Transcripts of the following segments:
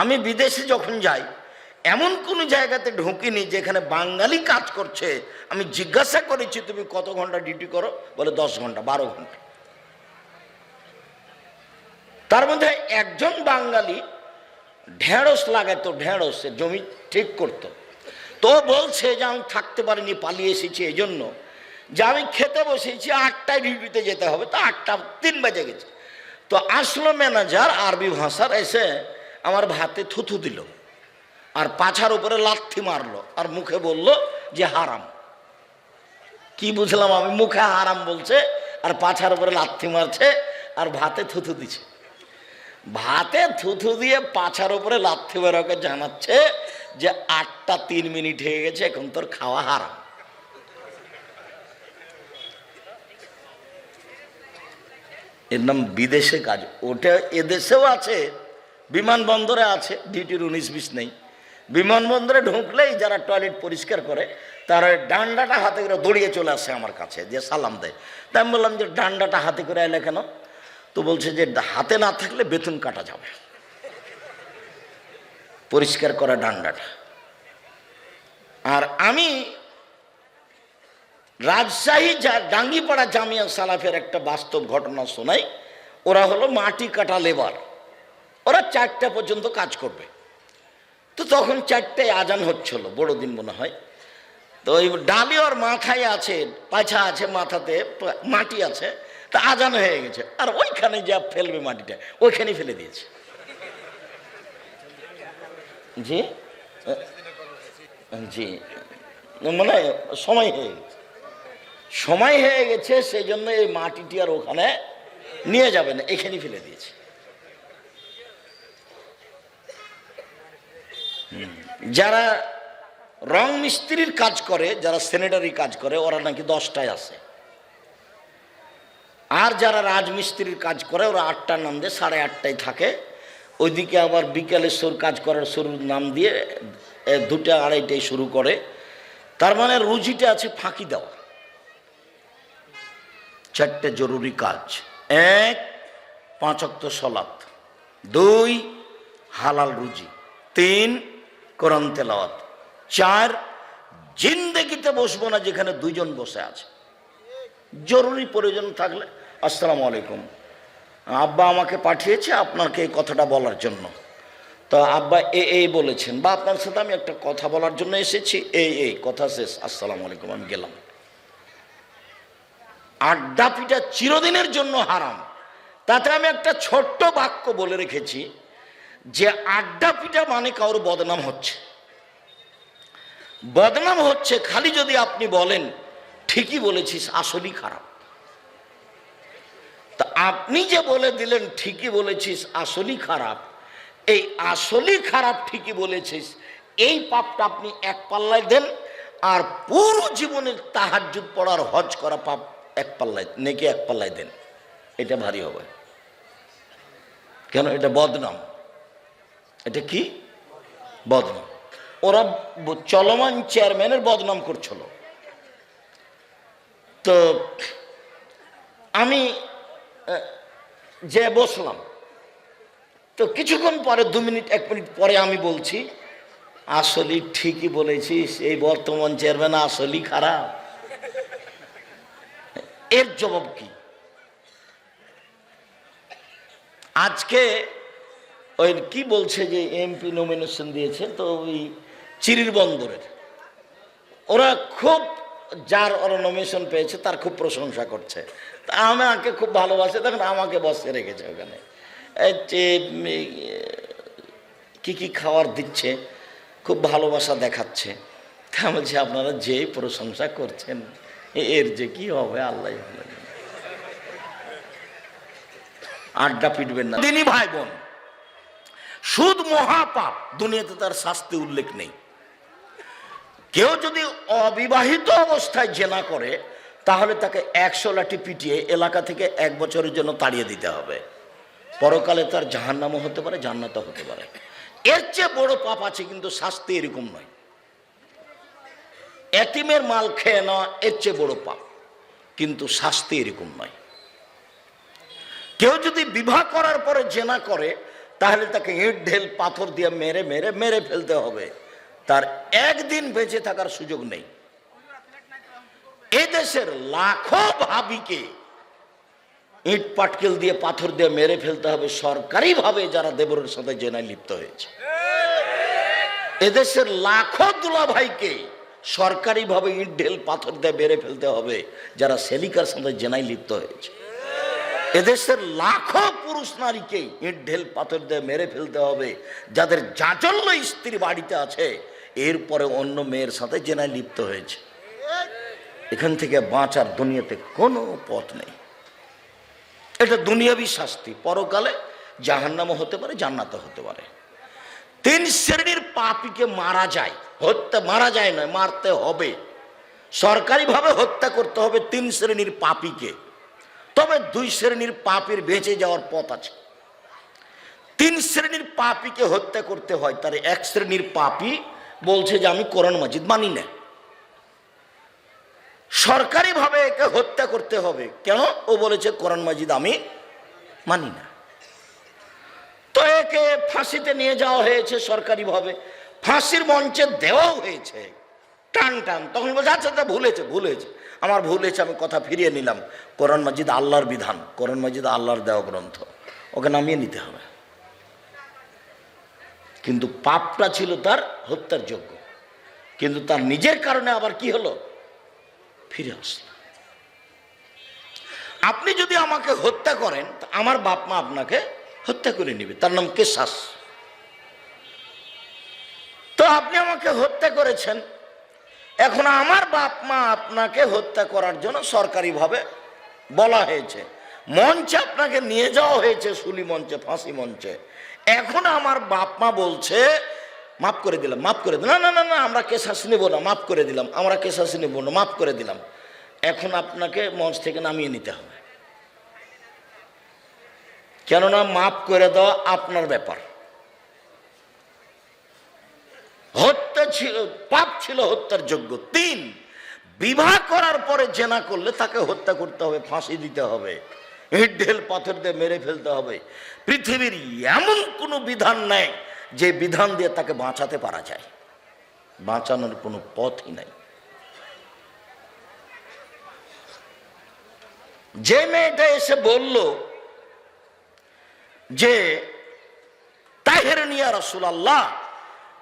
আমি বিদেশে যখন যাই, এমন কোনো জায়গাতে ঢুকিনি যেখানে বাঙালি কাজ করছে। আমি জিজ্ঞাসা করেছি, তুমি কত ঘণ্টা ডিউটি করো? বলে, দশ ঘণ্টা, বারো ঘণ্টা। তার মধ্যে একজন বাঙালি ঢেঁড়স লাগাতো, ঢেঁড়স জমি ঠিক করতো। তো বলছে যে, আমি থাকতে পারিনি, পালিয়ে এসেছি এই জন্য যে আমি খেতে বসেছি, আটটায় ডিউটিতে যেতে হবে। তো আটটা, তিন বাজে গেছে। তো আসলো ম্যানেজার, আরবি ভাষার, এসে আমার ভাতে থুথু দিল আর পাছার উপরে লাথি মারলো আর মুখে বলল যে হারাম। কি বুঝলাম আমি? মুখে হারাম বলছে আর পাছার উপরে লাথি মারছে আর ভাতে থুথু দিছে। ভাতে থুথু দিয়ে পাছার উপরে লাথি বেরোকে জানাচ্ছে যে আটটা তিন মিনিট হয়ে গেছে, এখন তোর খাওয়া হারাম। এর নাম বিদেশে কাজ। ওটা এদেশেও আছে বিমানবন্দরে আছে, ডিউটির উনিশ বিশ নেই। বিমানবন্দরে ঢুকলেই যারা টয়লেট পরিষ্কার করে, তারা ডান্ডাটা হাতে করে দৌড়িয়ে চলে আসে আমার কাছে, যে সালাম দেয়। তাই আমি বললাম যে, ডান্ডাটা হাতে করে এলে কেন? তো বলছে যে, হাতে না থাকলে বেতন কাটা যাবে। পরিষ্কার করা ডান্ডাটা। আর আমি রাজশাহী যা, ডাঙ্গিপাড়া জামিয়া সালাফের একটা বাস্তব ঘটনা শোনাই। ওরা হলো মাটি কাটা লেবার। ওরা চারটা পর্যন্ত কাজ করবে। তো তখন চারটায় আজান হচ্ছিল, বড়দিন মনে হয়। তো ওই ডালি ওর মাথায় আছে, পাছা আছে মাথাতে, মাটি আছে, তা আজান হয়ে গেছে। আর ওইখানে যা ফেলবে মাটিটা ওইখানে ফেলে দিয়েছে। জি? জি। মানে সময় হয়ে গেছে। সময় হয়ে গেছে, সেই জন্য এই মাটিটি আর ওখানে নিয়ে যাবে না, এখানেই ফেলে দিয়েছে। যারা রং মিস্ত্রির কাজ করে, যারা সেনেটারি কাজ করে, ওরা নাকি দশটায় আসে আর যারা রাজমিস্ত্রির কাজ করে, ওরা আটটার নাম দিয়ে সাড়ে আটটায় থাকে। ওইদিকে আবার বিকেলে সুর কাজ করার শুরুর নাম দিয়ে দুটা আড়াইটায় শুরু করে। তার মানে রুজিটা আছে ফাঁকি দেওয়া। চারটে জরুরি কাজ। এক পাঁচক্ত সলাত দুই, হালাল রুজি। তিন কোরআন তেলাওয়াত। চার, জিন্দেগিতে বসবো না যেখানে দুইজন বসে আছে। জরুরি প্রয়োজন থাকলে, আসসালামু আলাইকুম। আব্বা আমাকে পাঠিয়েছে আপনাকে এই কথাটা বলার জন্য। তো আব্বা এ এই বলেছেন, বা আপনার সাথে আমি একটা কথা বলার জন্য এসেছি। এই এই কথা শেষ, আসসালামু আলাইকুম, আমি গেলাম। আড্ডা পিটা চিরদিনের জন্য হারাম। তাতে আমি একটা ছোট্ট বাক্য বলে রেখেছি। যে আড্ডা পিটা মানে কারোর বদনাম হচ্ছে। বদনাম হচ্ছে খালি যদি আপনি বলেন, ঠিকই বলেছিস, আসলেই খারাপ। তা আপনি যে বলে দিলেন, ঠিকই বলেছিস, আসলেই খারাপ, এই আসলেই খারাপ ঠিকই বলেছিস, এই পাপটা আপনি এক পাল্লায় দেন আর পুরো জীবনের তাহাজ্জুদ পড়ার হজ করা পাপ এক পাল্লায়, নেকি এক পাল্লায় দেন। এটা ভারী হবে। কেন? এটা বদনাম। এটা কি? বদনাম। ওরা চলমান চেয়ারম্যানের বদনাম করছিল। তো আমি যে বসলাম, তো কিছুক্ষণ পরে, দু মিনিট, এক মিনিট পরে আমি বলছি আসলেই ঠিকই বলেছিস, এই বর্তমান চেয়ারম্যান আসলেই খারাপ। এর জবাব কি? আজকে ওই কি বলছে যে এমপি নমিনেশন দিয়েছে? তো ওই চিরির বন্দরের। ওরা খুব, যার ওরা নমিনেশন পেয়েছে, তার খুব প্রশংসা করছে। তা আমাকে খুব ভালোবাসে। তখন আমাকে বসে রেখেছে ওখানে। কি কি খাবার দিচ্ছে, খুব ভালোবাসা দেখাচ্ছে। তা বলছি, আপনারা যেই প্রশংসা করছেন, এর যে কি হবে, আল্লাহ আড্ডা পিটবেন না। দিনই ভাই বোন সুদ মহাপাপ। দুনিয়াতে তার শাস্তি উল্লেখ নেই। কেউ যদি অবিবাহিত অবস্থায় জেনা করে, তাহলে তাকে একশো লাঠি পিটিয়ে এলাকা থেকে এক বছরের জন্য তাড়িয়ে দিতে হবে। পরকালে তার জাহান্নামও হতে পারে, জান্নাতও হতে পারে। এর চেয়ে বড় পাপ আছে কিন্তু শাস্তি এরকম নয়। এতিমের মাল খেয়ে নেওয়া এর চেয়ে বড় পাপ, কিন্তু শাস্তি এরকম নয়। কেউ যদি বিবাহ করার পরে জেনা করে তাহলে তাকে ইট ঢেল পাথর দিয়ে মেরে মেরে মেরে ফেলতে হবে। তার একদিন বেঁচে থাকার সুযোগ নেই। এদেশের লাখো ভাবিকে ইট পাটকেল দিয়ে পাথর দিয়ে মেরে ফেলতে হবে সরকারিভাবে যারা দেবরের সাথে জেনায় লিপ্ত হয়েছে। এদেশের লাখো দুলা ভাইকে সরকারিভাবে ইট ঢেল পাথর দিয়ে মেরে ফেলতে হবে যারা সেলিকার সাথে জেনায় লিপ্ত হয়েছে। এদেশের লাখো পুরুষ নারীকে ইট, ঢেল, পাথর দিয়ে মেরে ফেলতে হবে। যাদের জাজল্য স্ত্রী বাড়িতে আছে, এরপরে অন্য মেয়ের সাথে জেনায় লিপ্ত হয়েছে। এখান থেকে বাঁচার দুনিয়াতে কোনো পথ নেই। এটা দুনিয়াবি শাস্তি। পরকালে জাহান্নামও হতে পারে, জান্নাতও হতে পারে। তিন শ্রেণির পাপীকে মারা যায়। হত্যা মারা যায় নয়, মারতে হবে। সরকারিভাবে হত্যা করতে হবে তিন শ্রেণির পাপীকে। তবে দুই শ্রেণির পাপীর বেঁচে যাওয়ার পথ আছে। তিন শ্রেণির পাপীকে হত্যা করতে হয়, তার এক শ্রেণির পাপী বলছে যে, আমি কোরআন মাজিদ মানি না। সরকারিভাবে একে হত্যা করতে হবে। কেন? ও বলেছে, কোরআন মাজিদ আমি মানি না। তো একে ফাঁসিতে নিয়ে যাওয়া হয়েছে সরকারিভাবে। ফাঁসির মঞ্চে দেওয়াও হয়েছে। টান টান। তখন বলছে আচ্ছা তা ভুলেছে ভুলেছে আমার ভুল হয়েছে, আমি কথা ফিরিয়ে নিলাম। কোরআন মাজিদ আল্লাহর বিধান, কোরআন মাজিদ আল্লাহর দেওয়া গ্রন্থ ওকে নামিয়ে নিতে হবে। কিন্তু পাপটা ছিল তার হত্যার যোগ্য। কিন্তু তার নিজের কারণে আবার কি হলো? ফিরে আসলো। আপনি যদি আমাকে হত্যা করেন আমার বাপ মা আপনাকে হত্যা করে নিবে। তার নাম কেশাস। তো আপনি আমাকে হত্যা করেছেন এখন আমার বাপ মা আপনাকে হত্যা করার জন্য সরকারিভাবে বলা হয়েছে। মঞ্চে আপনাকে নিয়ে যাওয়া হয়েছে শুলি মঞ্চে, ফাঁসি মঞ্চে। এখন আমার বাপ মা বলছে, মাফ করে দিলাম, মাফ করে দিলাম। না না না আমরা কেশাস নেব না, মাফ করে দিলাম, আমরা কেশাস নেব না, মাফ করে দিলাম। এখন আপনাকে মঞ্চ থেকে নামিয়ে নিতে হবে। কেননা মাফ করে দেওয়া আপনার ব্যাপার। হত্যা ছিল, পাপ ছিল হত্যার যোগ্য। তিন, বিবাহ করার পরে জেনা করলে তাকে হত্যা করতে হবে, ফাঁসি দিতে হবে। ঢেল পাথর দিয়ে মেরে ফেলতে হবে। পৃথিবীর এমন কোনো বিধান নেই যে বিধান দিয়ে তাকে বাঁচাতে পারা যায়। বাঁচানোর কোনো পথই নাই। যে মেয়েটা এসে বলল যে, তাহের নিয়া রসুল আল্লাহ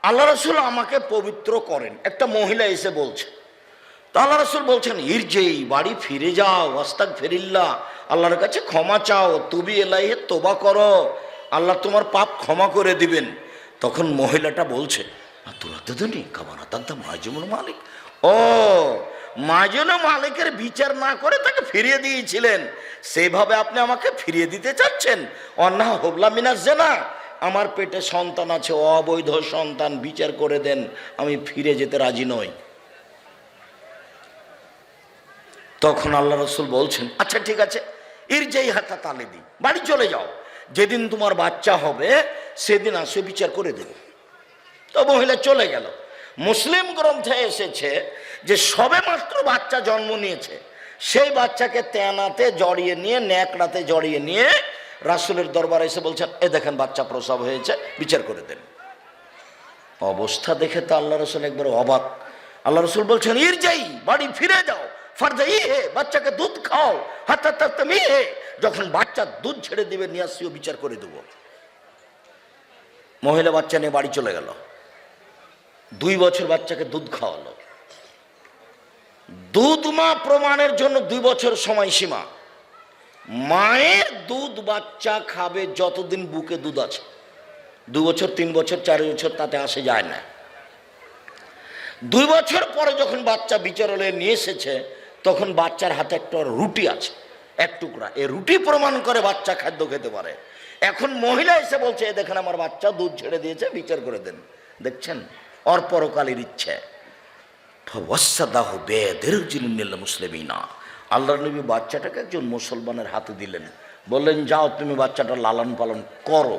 আল্লাহ রসুল আমাকে পবিত্র করেন। একটা মহিলা এসে বলছে, তো আল্লাহ রসুল বলছেন, ইরজেই, বাড়ি ফিরে যাও আস্তাক ফেরিল্লা আল্লাহর কাছে ক্ষমা চাও, তুবি এলাইহে তোবা করো, আল্লাহ তোমার পাপ ক্ষমা করে দিবেন। তখন মহিলাটা বলছে তোরা দুদিনই কামানা তান্তা মাজুমুল মালিক। ও মাজন মালিকের বিচার না করে তাকে ফিরিয়ে দিয়েছিলেন। সেভাবে আপনি আমাকে ফিরিয়ে দিতে চাচ্ছেন? অন্না হোবলা মিনাস জেনা। আমার পেটে সন্তান আছে, অবৈধ সন্তান, বিচার করে দেন, আমি ফিরে যেতে রাজি নই। তখন আল্লাহ রসুল বলছেন আচ্ছা ঠিক আছে এর যেই হাতা তালে দিই বাড়ি চলে যাও, যেদিন তোমার বাচ্চা হবে, সেদিন আসে বিচার করে দেবে। তো মহিলা চলে গেল। মুসলিম গ্রন্থে এসেছে যে সবে মাত্র বাচ্চা জন্ম নিয়েছে, সেই বাচ্চাকে তেনাতে জড়িয়ে নিয়ে, ন্যাকড়াতে জড়িয়ে নিয়ে রাসুলের দরবারে এসে বলছেন, এ দেখেন বাচ্চা প্রসব হয়েছে, বিচার করে দেন। অবস্থা দেখে তো আল্লাহ রসুল একবার অবাক। আল্লাহ রসুল বলছেন ইর যাই বাড়ি ফিরে যাও। ফারজাই হে, বাচ্চাকে দুধ খাও হাত তুমি হে। যখন বাচ্চা দুধ ছেড়ে দিবে নিয়ে আসিও বিচার করে দেবো। মহিলা বাচ্চা নিয়ে বাড়ি চলে গেল। দুই বছর বাচ্চাকে দুধ খাওয়ালো। দুধ মা প্রমাণের জন্য দুই বছর সময়সীমা। মায়ের দুধ বাচ্চা খাবে যতদিন বুকে দুধ আছে। দু বছর, তিন বছর, চার বছর তাতে আসে যায় না। দুই বছর পরে যখন বাচ্চা বিচারালয়ে নিয়ে এসেছে, তখন বাচ্চার হাতে একটা রুটি আছে, এক টুকরা। এ রুটি প্রমাণ করে বাচ্চা খাদ্য খেতে পারে। এখন মহিলা এসে বলছে, "এ দেখেন আমার বাচ্চা দুধ ছেড়ে দিয়েছে, বিচার করে দেন। দেখছেন? অর পরকালের ইচ্ছে। ফওয়াসাদাহ বেদিরজিল মুসলিমিনা। আল্লাহ নবী বাচ্চাটাকে একজন মুসলমানের হাতে দিলেন। বললেন, যাও তুমি বাচ্চাটা লালন পালন করো।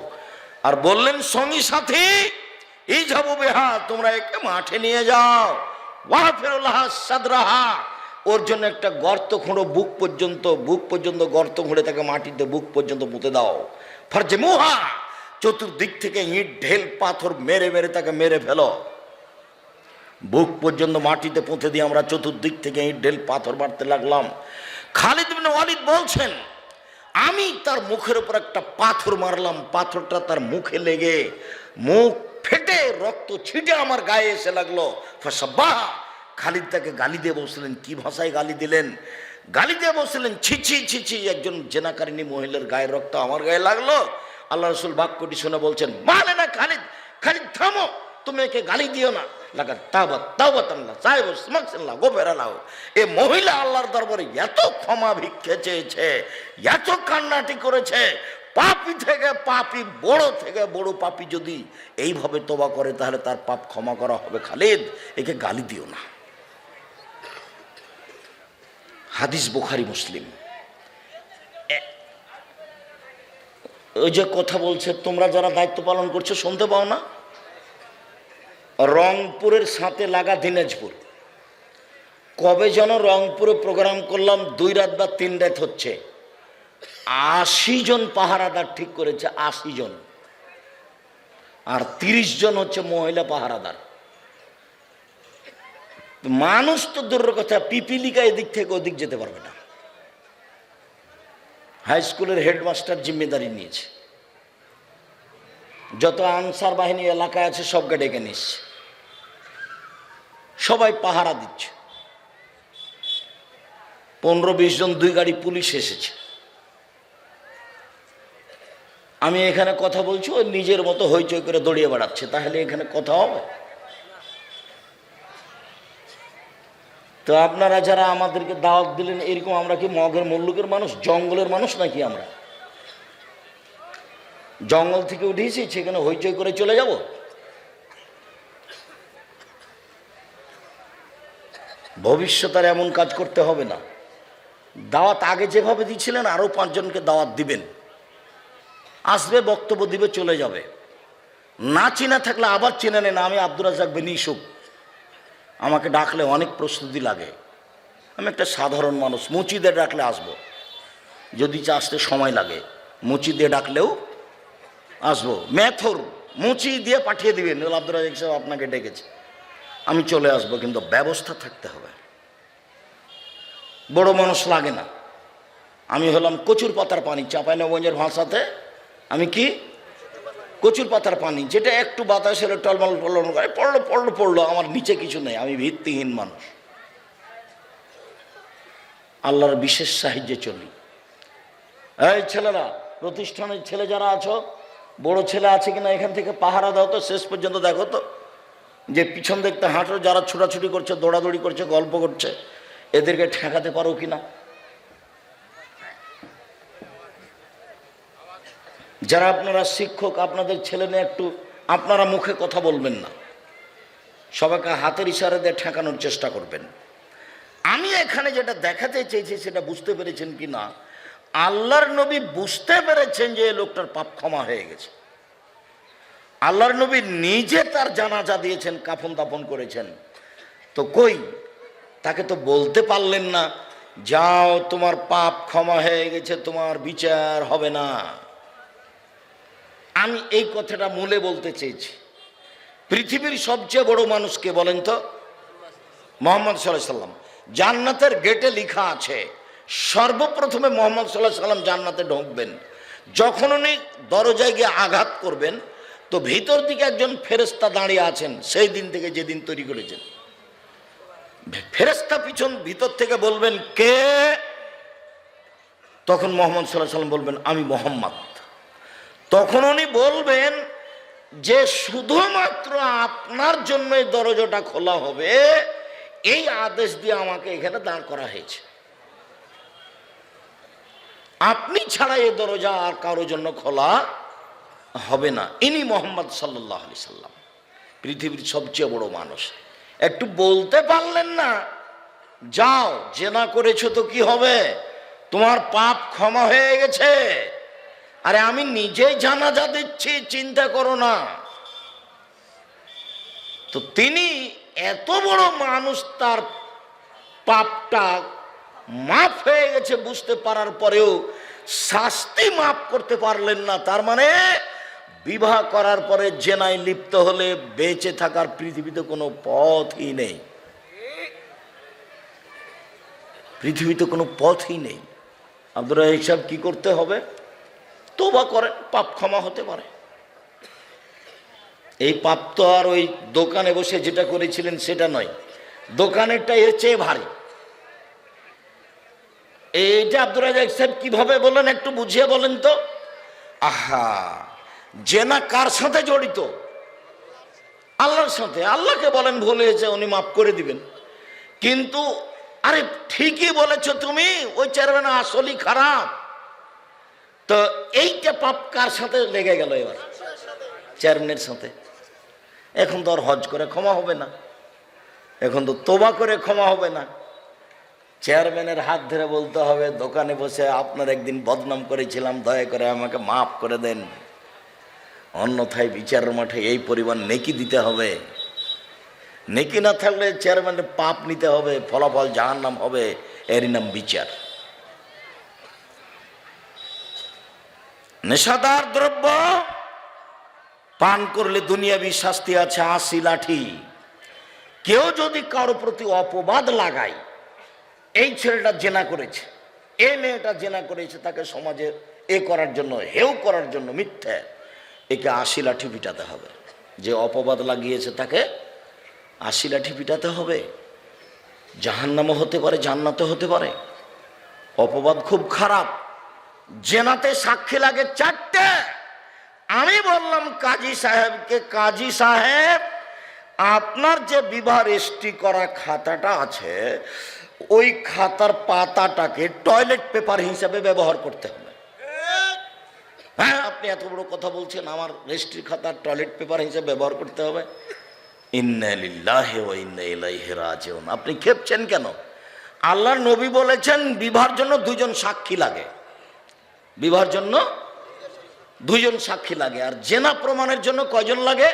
আর বললেন, সঙ্গী সাথী, এই যাব বেহা, তোমরা একে মাঠে নিয়ে যাও। সাদরাহা। ওর জন্য একটা গর্ত খুঁড়ো, বুক পর্যন্ত বুক পর্যন্ত গর্ত খুঁড়ে তাকে মাটিতে বুক পর্যন্ত পুঁতে দাও। ফার্জে মুহা, চতুর্দিক থেকে ইট, ঢেল, পাথর মেরে মেরে তাকে মেরে ফেলো। বুক পর্যন্ত মাটিতে পুঁতে দিয়ে আমরা চতুর্দিক থেকে ইট ঢেল পাথর মারতে লাগলাম। খালিদ বিন ওয়ালিদ বলছেন, আমি তার মুখের উপর একটা পাথর মারলাম, পাথরটা তার মুখে লেগে মুখ ফেটে রক্ত ছিটে আমার গায়ে এসে লাগল। ফসাব্বাহ, খালিদ তাকে গালি দিয়ে বসলেন কি ভাষায় গালি দিলেন? গালি দিয়ে বসলেন ছিছি ছিছি একজন জেনাকারিনী মহিলার গায়ের রক্ত আমার গায়ে লাগল। আল্লাহ রসুল বাক্যটি শুনে বলছেন মানে না খালিদ খালিদ থামো। তুমি একে গালি দিও না। লাগা তাওবাত তাওবাত আল্লাহ সাহেব স্মাকসাল্লাহ এ মহিলা আল্লাহর দরবারে এত ক্ষমা ভিক্ষে চেয়েছে, এত কান্নাটি করেছে, পাপি থেকে পাপি, বড় থেকে বড় পাপি যদি এইভাবে তোবা করে, তাহলে তার পাপ ক্ষমা করা হবে। খালিদ, একে গালি দিও না। হাদিস বুখারি, মুসলিম। ওই যে কথা বলছে, তোমরা যারা দায়িত্ব পালন করছ, শুনতে পাও না? রংপুরের সাথে লাগা দিনাজপুর। কবে যেন রংপুরে প্রোগ্রাম করলাম, দুই রাত বা তিন রাত হচ্ছে। আশি জন পাহারাদার ঠিক করেছে, আশি জন। আর তিরিশ জন হচ্ছে মহিলা পাহারাদার। মানুষ তো দূরের কথা, পিপিলিকা এদিক থেকে ওদিক যেতে পারবে না। হাই স্কুলের হেডমাস্টার জিম্মেদারি নিয়েছে। যত আনসার বাহিনী এলাকায় আছে, সবকে ডেকে নিচ্ছে। সবাই পাহারা দিচ্ছে। পনেরো, বিশ জন, দুই গাড়ি পুলিশ এসেছে। আমি এখানে কথা বলছি ও নিজের মতো হইচই করে দড়িয়ে বেড়াচ্ছে, তাহলে এখানে কথা হবে? তো আপনারা যারা আমাদেরকে দাওয়াত দিলেন, এরকম আমরা কি মগের মল্লুকের মানুষ, জঙ্গলের মানুষ নাকি আমরা? জঙ্গল থেকে উঠেছি সেখানে হইচই করে চলে যাব? ভবিষ্যৎ আর এমন কাজ করতে হবে না। দাওয়াত আগে যেভাবে দিয়েছিলেন আরও পাঁচজনকে দাওয়াত দিবেন। আসবে, বক্তব্য দিবে, চলে যাবে। না চেনা থাকলে আবার চিনে নেন, আমি আব্দুর রাজাক বেন ইসুক আমাকে ডাকলে অনেক প্রস্তুতি লাগে। আমি একটা সাধারণ মানুষ মুচি দিয়ে ডাকলে আসব। যদি চা আসতে সময় লাগে মুচি দিয়ে ডাকলেও আসব। মেথর, মুচি দিয়ে পাঠিয়ে দিবেন। আব্দুর রাজাক সাহেব আপনাকে ডেকেছে। আমি চলে আসব, কিন্তু ব্যবস্থা থাকতে হবে। বড় মানুষ লাগে না। আমি হলাম কচুর পাতার পানি চাঁপাইনগঞ্জের ভাষাতে আমি কি? কচুর পাতার পানি, যেটা একটু বাতাস এলে টলমল পড়ল করে, পড়ল পড়ল পড়ল, আমার নিচে কিছু নেই, আমি ভিত্তিহীন মানুষ। আল্লাহর বিশেষ সাহায্যে চলি। এই ছেলেরা, প্রতিষ্ঠানের ছেলে যারা আছো, বড় ছেলে আছে কিনা এখান থেকে পাহারা দাও তো, শেষ পর্যন্ত দেখো তো। যে পিছন দেখতে হাঁটো, যারা ছোটাছুটি করছে, দৌড়াদৌড়ি করছে, গল্প করছে, এদেরকে ঠেকাতে পারো কি না? যারা আপনারা শিক্ষক, আপনাদের ছেলে মেয়ে একটু, আপনারা মুখে কথা বলবেন না। সবাইকে হাতের ইশারা দিয়ে ঠেকানোর চেষ্টা করবেন। আমি এখানে যেটা দেখাতে চেয়েছি, সেটা বুঝতে পেরেছেন কি না? আল্লাহর নবী বুঝতে পেরেছেন যে এই লোকটার পাপ ক্ষমা হয়ে গেছে। আল্লাহর নবী নিজে তার জানাজা দিয়েছেন, কাফন দাপন করেছেন। তো কই? তাকে তো বলতে পারলেন না, যাও, তোমার পাপ ক্ষমা হয়ে গেছে, তোমার বিচার হবে না। আমি এই কথাটা মূলে বলতে চেয়েছি। পৃথিবীর সবচেয়ে বড় মানুষকে বলেন তো? মোহাম্মদ সাল্লাম। জান্নাতের গেটে লিখা আছে, সর্বপ্রথমে মোহাম্মদ সাল্লাহ সাল্লাম জান্নাতে ঢুকবেন। যখন উনি দরজায় গিয়ে আঘাত করবেন তো ভিতর দিকে একজন ফেরেস্তা দাঁড়িয়ে আছেন, সেই দিন থেকে যেদিন তৈরি করেছেন। ফেরেস্তা পিছন, ভিতর থেকে বলবেন, কে? তখন মোহাম্মদ সাল্লাহ সাল্লাম বলবেন, আমি মোহাম্মদ। তখন উনি বলবেন যে, শুধুমাত্র আপনার জন্য এই দরজাটা খোলা হবে। এই আদেশ দিয়ে আমাকে এখানে দাঁড় করা হয়েছে। আপনি ছাড়া এই দরজা আর কারও জন্য খোলা হবে না। ইনি মোহাম্মদ সাল্লাহ আলি সাল্লাম, পৃথিবীর সবচেয়ে বড় মানুষ। একটু বলতে পারলেন না? যাও, জেনা করেছ তো কি হবে? তোমার পাপ ক্ষমা হয়ে গেছে। আরে আমি নিজেই জানাজা দিচ্ছি, চিন্তা করো না। তো তিনি এত বড় মানুষ, তার পাপটা মাফ হয়ে গেছে বুঝতে পারার পরেও শাস্তি মাফ করতে পারলেন না। তার মানে বিবাহ করার পরে জেনায় লিপ্ত হলে বেঁচে থাকার পৃথিবীতে কোনো পথই নেই। পৃথিবীতে কোনো পথই নেই। আপনারা এইসব কি করতে হবে? তোবা করেন পাপ ক্ষমা হতে পারে। এই পাপ তো আর ওই দোকানে বসে যেটা করেছিলেন সেটা নয়। দোকানেরটা এর চেয়ে ভারী। এইটা আব্দুল রাজাক সাহেব কীভাবে বলেন একটু বুঝিয়ে বলেন তো? আহা! জেনা কার সাথে জড়িত? আল্লাহর সাথে। আল্লাহকে বলেন, ভুল হয়েছে, উনি মাফ করে দিবেন। কিন্তু, আরে, ঠিকই বলেছ তুমি, ওই চেয়ারম্যান আসলই খারাপ। তো এইটা পাপ কার সাথে লেগে গেল এবার? চেয়ারম্যানের সাথে। এখন তো আর হজ করে ক্ষমা হবে না। এখন তো তোবা করে ক্ষমা হবে না। চেয়ারম্যানের হাত ধরে বলতে হবে, দোকানে বসে আপনার একদিন বদনাম করেছিলাম, দয়া করে আমাকে মাফ করে দেন। অন্যথায় বিচারের মাঠে এই পরিমাণ নেকি দিতে হবে। নেকি না থাকলে চেয়ারম্যানের পাপ নিতে হবে, ফলাফল যাহার নাম হবে, এরই নাম বিচার। নেশাদার দ্রব্য পান করলে দুনিয়াবি শাস্তি আছে আশি লাঠি। কেউ যদি কারও প্রতি অপবাদ লাগায়, এই ছেলেটা জেনা করেছে, এই মেয়েটা জেনা করেছে, তাকে সমাজে এ করার জন্য হেউ করার জন্য মিথ্যে। একে আশি লাঠি পিটাতে হবে। যে অপবাদ লাগিয়েছে তাকে আশি লাঠি পিটাতে হবে। জাহান্নামও হতে পারে জান্নাতে হতে পারে। অপবাদ খুব খারাপ। জেনাতে সাক্ষী লাগে চারটে। আমি বললাম, কাজী সাহেবকে, কাজী সাহেব, আপনার যে বিবাহ রেজিস্ট্রি করা খাতাটা আছে, ওই খাতার পাতাটাকে টয়লেট পেপার হিসাবে ব্যবহার করতে হবে। হ্যাঁ আপনি এত বড় কথা বলছেন, আমার রেজিস্ট্রি খাতার টয়লেট পেপার হিসেবে ব্যবহার করতে হবে। রাজিউন। আপনি খেপছেন কেন? আল্লাহর নবী বলেছেন, বিবাহর জন্য দুজন সাক্ষী লাগে। বিবাহর জন্য দুজন সাক্ষী লাগে। আর জেনা প্রমাণের জন্য কয়জন লাগে?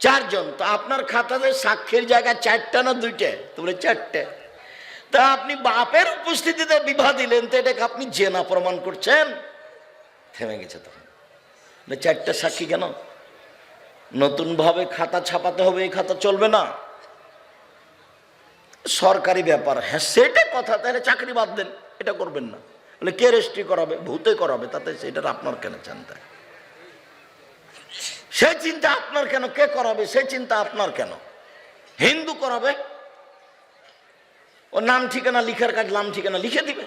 চারজন। তো আপনার খাতাতে সাক্ষীর জায়গায় চারটা না দুইটে? তোমরা চারটে। তা আপনি বাপের উপস্থিতিতে বিবাহ দিলেন, তো এটাকে আপনি জেনা প্রমাণ করছেন? থেমে গেছে তখন। চারটা সাক্ষী কেন? নতুনভাবে খাতা ছাপাতে হবে, এই খাতা চলবে না। সরকারি ব্যাপার। হ্যাঁ সেটা কথা, তাহলে চাকরি বাদ দেন, এটা করবেন না। বলে কে রেজিস্ট্রি করাবে? ভূতে করাবে, তাতে সেটার আপনার কেন চিন্তা? সে চিন্তা আপনার কেন? কে করাবে? সে চিন্তা আপনার কেন? হিন্দু করাবে? ও নাম ঠিকানা, লিখার কাজ, নাম ঠিকানা লিখে দিবে।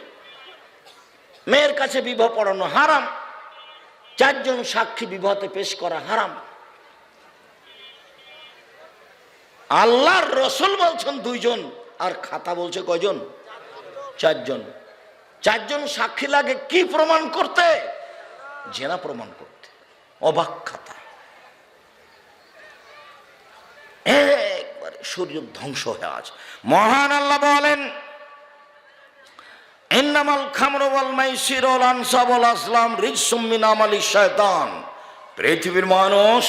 মেয়ের কাছে বিবাহ পড়ানো হারাম। চারজন সাক্ষী বিবাহতে পেশ করা হারাম। আল্লাহর রসুল বলছেন দুইজন, আর খাতা বলছে কয়জন? চারজন। চারজন সাক্ষী লাগে কি প্রমাণ করতে? জেনা প্রমাণ করতে। অবাক খাতা। একবারে শরীর ধ্বংস হয়ে আছে। মহান আল্লাহ বলেন ইন্নামাল খামর ওয়াল মাইসির ওয়াল আনসাব ওয়াল আসলাম রিজসুম মিন আমালি শয়তান পৃথিবীর মানুষ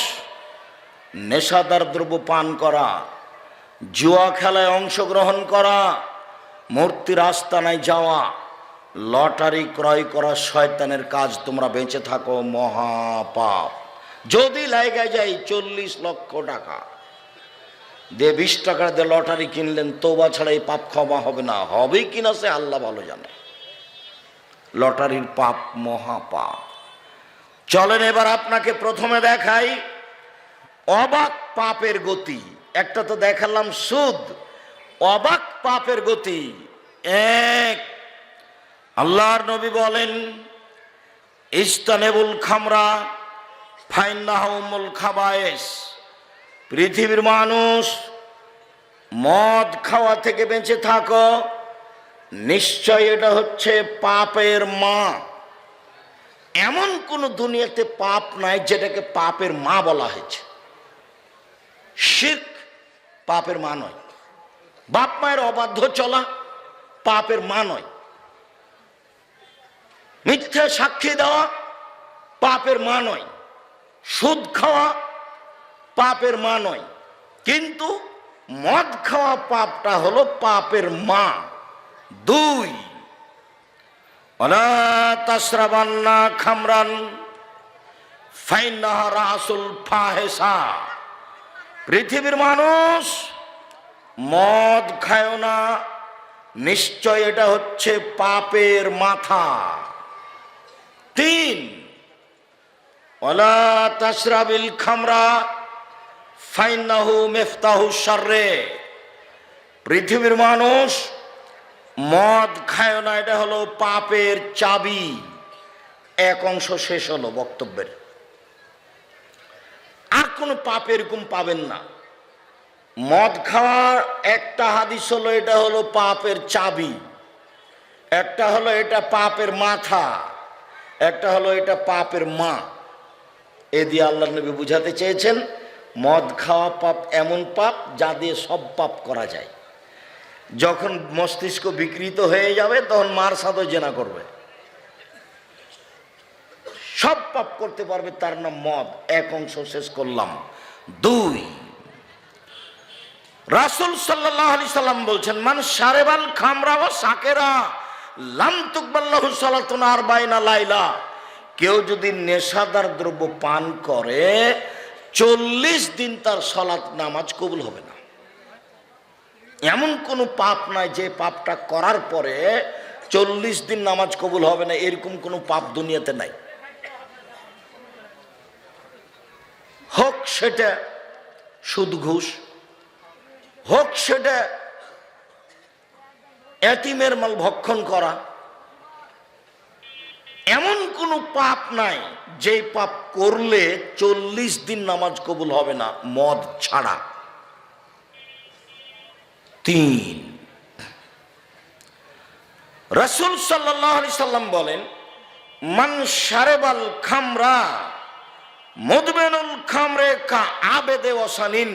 নেশাদার দ্রব্য পান করা, জুয়া খেলায় অংশগ্রহণ করা মূর্তির আস্তানায় যাওয়া, লটারি ক্রয় করা শয়তানের কাজ তোমরা বেঁচে থাকো, মহাপাপ। যদি লাগে যায় চল্লিশ লক্ষ টাকা। দিয়ে বিশ টাকা দিয়ে লটারি কিনলেন তোবা ছাড়া এই পাপ ক্ষমা হবে না। হবে কিনা সে আল্লাহ ভালো জানে। লটারির পাপ মহাপাপ। চলেন এবার আপনাকে প্রথমে দেখাই অবাক পাপের গতি। একটা তো দেখালাম সুদ। অবাক পাপের গতি। এক, আল্লাহর নবী বলেন, ইস্তানেবুল খামরা ফাইন্নাহমুল খাবায়েস পৃথিবীর মানুষ মদ খাওয়া থেকে বেঁচে থাকো। নিশ্চয় এটা হচ্ছে পাপের মা। এমন কোন দুনিয়াতে পাপ নাই যেটাকে পাপের মা বলা হয়েছে। শিখ পাপের মা নয়। বাপ মায়ের অবাধ্য চলা পাপের মা নয়। মিথ্যা সাক্ষী দেওয়া পাপের মা নয়। সুদ খাওয়া পাপের মা নয়। কিন্তু মদ খাওয়া পাপটা হলো পাপের মা। দুই তাসরাবান্না খামরান রাসুল পৃথিবীর মানুষ মদ খায় না, নিশ্চয় এটা হচ্ছে পাপের মাথা। তিন, ওলা তাসরাবিল খামরা মেফতাহু পৃথিবীর মানুষ মদ খায় না, এটা হলো পাপের চাবি। এক অংশ শেষ হলো বক্তব্যের। আর কোনো পাপ এরকম পাবেন না। মদ খাওয়ার একটা হাদিস হলো, এটা হলো পাপের চাবি। একটা হলো এটা পাপের মাথা। একটা হলো এটা পাপের মা। এ দিয়ে আল্লাহ নবী বুঝাতে চেয়েছেন মদ খাওয়া পাপ এমন পাপ যা দিয়ে সব পাপ করা যায়। যখন মস্তিষ্ক বিকৃত হয়ে যাবে, তখন মার সাথে জেনা করবে। সব পাপ করতে পারবে তার নাম মদ। এক অংশ শেষ করলাম। দুই, রাসুল সাল্লাহ আলি সাল্লাম বলছেন, মান সারেবাল খামরা ও সাকেরা লাম তুকবাল্লাহু সালাতুন আর বাইনা লাইলা। কেউ যদি নেশাদার দ্রব্য পান করে চল্লিশ দিন তার সলাৎ নামাজ কবুল হবে না। এমন কোনো পাপ নাই যে পাপটা করার পরে চল্লিশ দিন নামাজ কবুল হবে না, এরকম কোনো পাপ দুনিয়াতে নাই। হোক সেটা সুদ ঘুষ, হোক সেটা এতিমের মাল ভক্ষণ করা এমন কোনো পাপ নাই যে পাপ করলে চল্লিশ দিন নামাজ কবুল হবে না, মদ ছাড়া। তিন। রসুল সাল্লি সাল্লাম বলেন, মান সারেবাল খামরা, মুদবেনুল খামরে কা আবেদে ওসানিন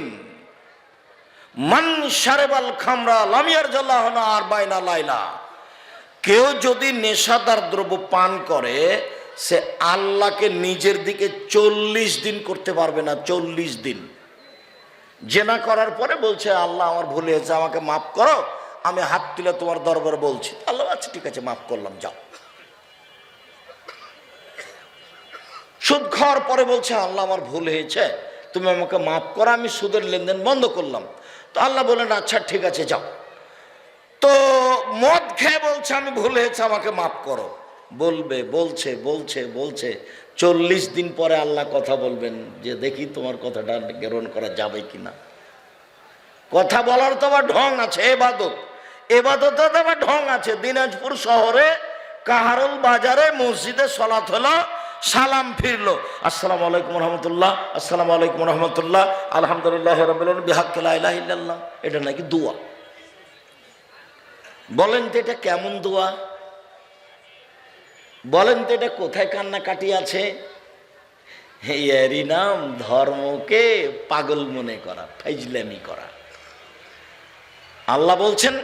মান সারেবাল খামরা লামিয়ার জাল্লাহনা আর বাইনা লাইলা। কেউ যদি নেশাদার দ্রব্য পান করে, সে আল্লাহকে নিজের দিকে চল্লিশ দিন করতে পারবে না, চল্লিশ দিন। জেনা করার পরে বলছে, আল্লাহ আমার ভুলে হয়েছে, আমাকে মাফ করো, আমি হাত তুলে তোমার দরবার বলছি। আল্লাহ আচ্ছা ঠিক আছে, মাফ করলাম, যাও। সুদ খাওয়ার পরে বলছে, আল্লাহ আমার ভুল হয়েছে, তুমি আমাকে মাফ করো, আমি সুদের লেনদেন বন্ধ করলাম। তো আল্লাহ বললেন আচ্ছা ঠিক আছে, যাও। তো মদ খেয়ে বলছে, আমি ভুল হয়েছে, আমাকে মাফ করো। বলবে, বলছে বলছে বলছে। চল্লিশ দিন পরে আল্লাহ কথা বলবেন যে, দেখি তোমার কথাটা গ্রহণ করা যাবে কি না কথা বলার তো আবার ঢং আছে, এবাদত। এবাদত আবার ঢং আছে। দিনাজপুর শহরে কাহারুল বাজারে মসজিদে সলাৎ হলো, সালাম ফিরলো। আসসালামু আলাইকুম রহমতুল্লাহ, আসসালামু আলাইকুম রহমতুল্লাহ, আলহামদুলিল্লাহ রবিল এটা নাকি দোয়া। বলেন তো এটা কেমন দোয়া? বলেন তো এটা কোথায় কান্নাকাটি আছে? এরই নাম ধর্মকে পাগল মনে করা, ফাইজলামি করা। আল্লাহ বলছেন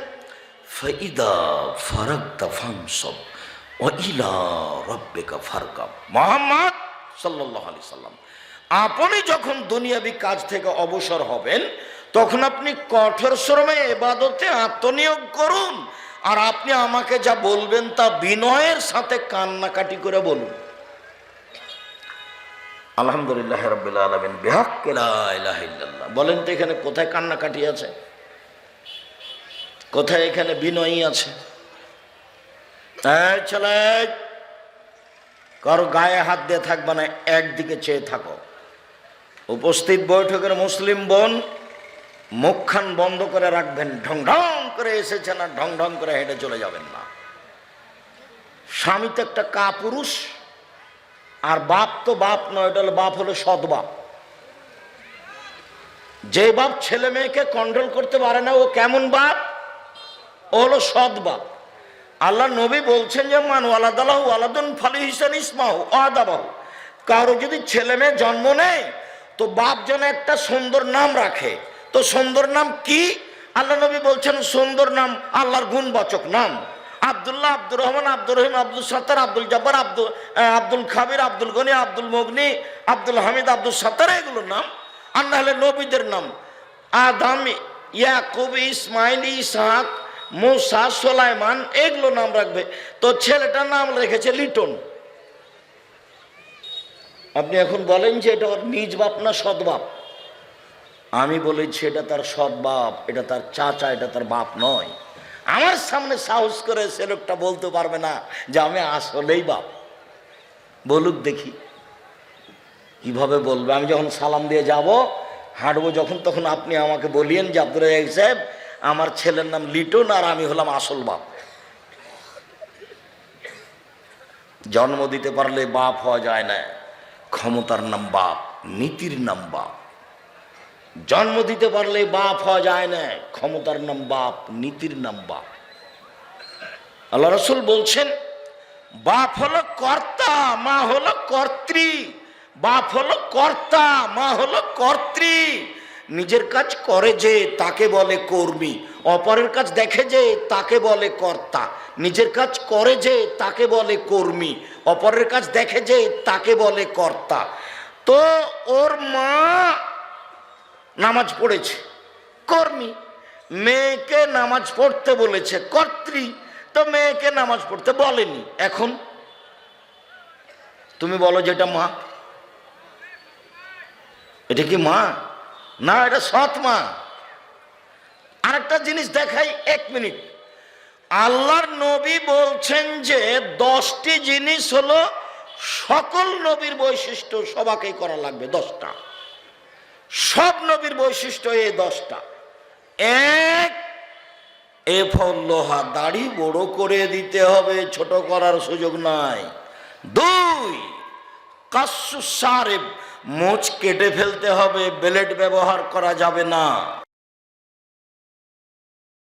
আপনি যখন দুনিয়াবি কাজ থেকে অবসর হবেন তখন আপনি কঠোর শ্রমে এবাদতে আত্মনিয়োগ করুন, আর আপনি আমাকে যা বলবেন তা বিনয়ের সাথে কান্নাকাটি করে বলুন। আলহামদুলিল্লাহ আলমিন বলেন তো এখানে কোথায় কান্নাকাটি আছে? কোথায় এখানে বিনয়ী আছে? কারও গায়ে হাত দিয়ে থাকবে না, একদিকে চেয়ে থাকো। উপস্থিত বৈঠকের মুসলিম বোন মুখখান বন্ধ করে রাখবেন, ঢং ঢং করে এসেছেন আর ঢং ঢং করে হেঁটে চলে যাবেন না। স্বামী তো একটা কা পুরুষ আর বাপ তো বাপ নয়, এটা হলো বাপ হলো সৎ বাপ। যে বাপ ছেলে মেয়েকে কন্ট্রোল করতে পারে না, ও কেমন বাপ? ও হলো সৎ বাপ। আল্লাহ নবী বলছেন যে, মান ওয়ালাদালাহু আলাদুন ফালি হিসান ইসমাহু আদাবাহু। কারও যদি ছেলে মেয়ে জন্ম নেয়, তো বাপ যেন একটা সুন্দর নাম রাখে। তো সুন্দর নাম কি? আল্লাহ নবী বলছেন সুন্দর নাম, আল্লাহর গুণবাচক নাম। আবদুল্লাহ আব্দুর রহমান, আব্দুর রহিম, আব্দুল সত্তার, আব্দুল জব্বার, আব্দুল আব্দুল খাবির, আব্দুল গনি, আব্দুল মগনি, আব্দুল হামিদ, আব্দুল সত্তার, এগুলোর নাম। আর না হলে নবীদের নাম। আদাম, ইয়াকুব, ইসমাইল, ইসহাক, মুসা, সোলাইমান এগুলো নাম রাখবে। তো ছেলেটার নাম রেখেছে লিটন। আপনি এখন বলেন যে এটা ওর নিজ বাপ না সৎ বাপ? আমি বলেছি, এটা তার সৎ বাপ, এটা তার চাচা, এটা তার বাপ নয়। আমার সামনে সাহস করে সে লোকটা বলতে পারবে না যে আমি আসলেই বাপ। বলুক দেখি, কীভাবে বলবে? আমি যখন সালাম দিয়ে যাব, হাঁটবো যখন, তখন আপনি আমাকে বলিয়েন যে আব্দুল সাহেব, আমার ছেলের নাম লিটন আর আমি হলাম আসল বাপ। জন্ম দিতে পারলে বাপ হওয়া যায় না। ক্ষমতার নাম বাপ, নীতির নাম বাপ। জন্ম দিতে পারলে বাপ হওয়া যায় না। ক্ষমতার নাম বাপ, নীতির নাম বাপ। আল্লাহ রসুল বলছেন, বাপ হলো কর্তা, মা হলো কর্ত্রী। বাপ হলো কর্তা, মা হলো কর্ত্রী। নিজের কাজ করে যে, তাকে বলে কর্মী। অপরের কাজ দেখে যে, তাকে বলে কর্তা। নিজের কাজ করে যে, তাকে বলে কর্মী। অপরের কাজ দেখে যে, তাকে বলে কর্তা। তো ওর মা নামাজ পড়েছে। কর্মী, মেয়েকে নামাজ পড়তে বলেছে, কর্ত্রী, তো মেয়েকে নামাজ পড়তে বলেনি। এখন তুমি বলো যেটা মা। এটা কি মা? না, এটা সৎ মা। আরেকটা জিনিস দেখাই, এক মিনিট। আল্লাহর নবী বলছেন যে দশটি জিনিস হলো সকল নবীর বৈশিষ্ট্য সবাকেই করা লাগবে, দশটা। সব নবীর বৈশিষ্ট্য এই দশটা। এক, এ ফল লোহা দাড়ি বড় করে দিতে হবে, ছোট করার সুযোগ নাই। দুই কাসু সারে মোচ কেটে ফেলতে হবে, ব্লেড ব্যবহার করা যাবে না।